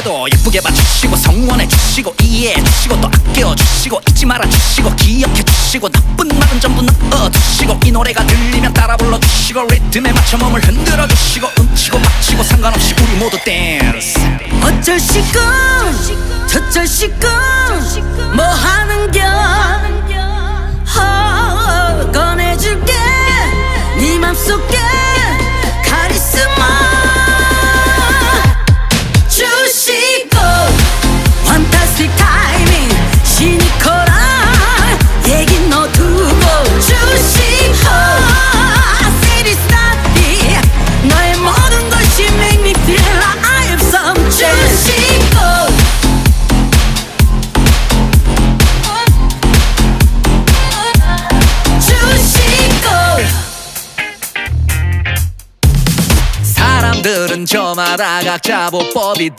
때도 예쁘게 봐주시고 성원해 주시고 이해해 주시고 또 아껴 주시고 잊지 말아 주시고 기억해 주시고 나쁜 말은 전부 넣어 두시고 이 노래가 들리면 따라 불러 주시고 리듬에 맞춰 몸을 흔들어 주시고 음치고 막치고 상관없이 우리 모두 댄스 어쩔 시군 저쩔 시군 사람들은 저마다 각자 보법이